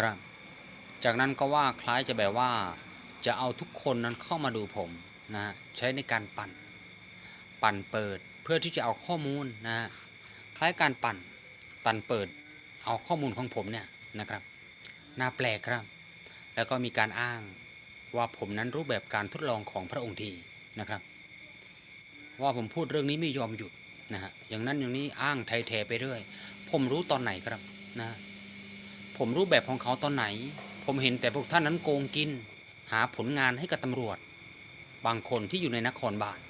ครับ จากนั้นก็ว่าคล้ายจะแบบว่า จะเอาทุกคนนั้นเข้ามาดูผมนะฮะใช้ในการปั่น ปั่นเปิดเพื่อที่จะเอาข้อมูลนะฮะคล้ายการปั่นปั่นเปิดเอาข้อมูลของผมเนี่ยนะครับน่าแปลกครับ แล้วก็มีการอ้างว่าผมนั้นรูปแบบการทดลองของพระองค์ทีนะครับ ว่าผมพูดเรื่องนี้ไม่ยอมหยุดนะฮะอย่างนั้นอย่างนี้อ้างไทยแทไปเรื่อย ผมรู้ตอนไหนครับนะ ผมรูปแบบของเขาตอนไหน ผมเห็นแต่พวกท่านนั้นโกงกิน หาผลงานให้กับตำรวจ บางคนที่อยู่ในนครบาล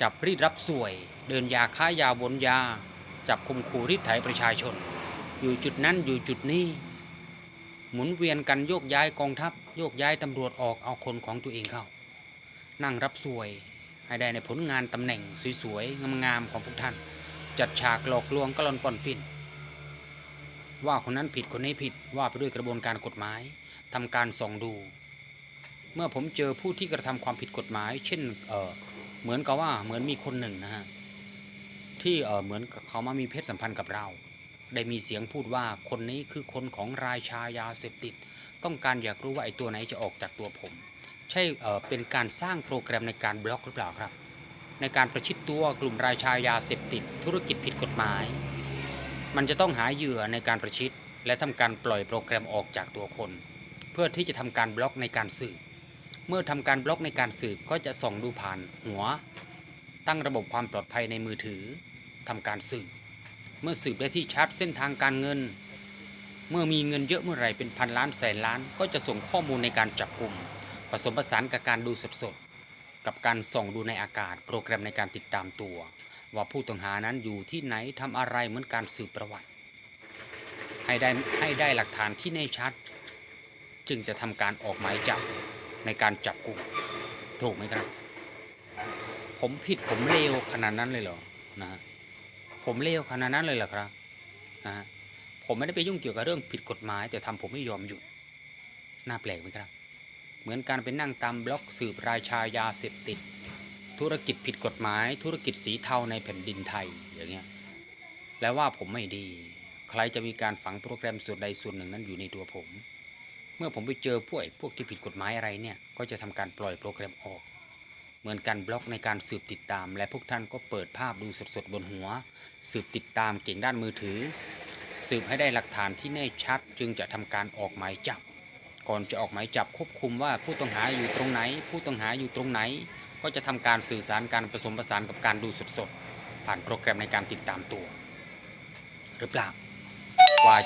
จับรีดรับสวย เดินยาค้ายาวนยา จับคุมขู่รีดไถประชาชน อยู่จุดนั้นอยู่จุดนี้ หมุนเวียนกันโยกย้ายกองทัพ โยกย้ายตำรวจออกเอาคนของตัวเองเข้า นั่งรับสวย ให้ได้ในผลงานตำแหน่งสวยๆงามๆของพวกท่าน จัดฉากหลอกลวงกลอนป่อนปิ้น ว่าคนนั้นผิดคนนี้ผิดว่าไปด้วยกระบวนการกฎหมายทำการส่องดู เมื่อผมเจอผู้ที่กระทำความผิดกฎหมาย เช่นเออเหมือนกับว่าเหมือนมีคนหนึ่งนะฮะที่เออเหมือนเขามามีเพศสัมพันธ์กับเรา ได้มีเสียงพูดว่าคนนี้คือคนของรายชายาเสพติด ต้องการอยากรู้ว่าไอ้ตัวไหนจะออกจากตัวผม ใช่เออเป็นการสร้างโปรแกรมในการบล็อกหรือเปล่าครับ ในการประชิดตัวกลุ่มรายชายาเสพติด ธุรกิจผิดกฎหมาย มันจะต้องหาเหยื่อในการประชิด และทำการปล่อยโปรแกรมออกจากตัวคน เพื่อที่จะทำการบล็อกในการสืบ เมื่อทำการบล็อกในการสืบก็จะส่องดูผ่านหัว ตั้งระบบความปลอดภัยในมือถือทำการสืบ เมื่อสืบได้ที่ชัดเส้นทางการเงิน เมื่อมีเงินเยอะเมื่อไหร่เป็นพันล้านแสนล้าน ก็จะส่งข้อมูลในการจับกลุ่ม ผสมผสานกับการดูสดๆกับการส่องดูในอากาศโปรแกรมในการติดตามตัว ว่าผู้ต้องหานั้นอยู่ที่ไหนทำอะไรเหมือนการสืบประวัติ ให้ได้ให้ได้หลักฐานที่แน่ชัด จึงจะทำการออกหมายจับในการจับกุมถูกไหมครับ ผมผิดผมเลวขนาดนั้นเลยเหรอนะผมเลวขนาดนั้นเลยเหรอครับนะผมไม่ได้ไปยุ่งเกี่ยวกับเรื่องผิดกฎหมาย แต่ทำผมไม่ยอมหยุดน่าแปลกไหมครับ เหมือนการไปนั่งตามบล็อกสืบรายชายาเสพติด ธุรกิจผิดกฎหมาย ธุรกิจสีเทาในแผ่นดินไทยอย่างเงี้ยแล้วว่าผมไม่ดี ใครจะมีการฝังโปรแกรมส่วนใดส่วนหนึ่งนั้นอยู่ในตัวผม เมื่อผมไปเจอพวกไอ้พวกที่ผิดกฎหมายอะไรเนี่ย ก็จะทำการปล่อยโปรแกรมออก เหมือนการบล็อกในการสืบติดตาม และพวกท่านก็เปิดภาพดูสดๆบนหัว สืบติดตามเก่งด้านมือถือ สืบให้ได้หลักฐานที่แน่ชัด จึงจะทำการออกหมายจับ ก่อนจะออกหมายจับควบคุมว่าผู้ต้องหาอยู่ตรงไหน ผู้ต้องหาอยู่ตรงไหน ก็จะทำการสื่อสารการผสมผสานกับการดูสดๆผ่านโปรแกรมในการติดตามตัว หรือเปล่า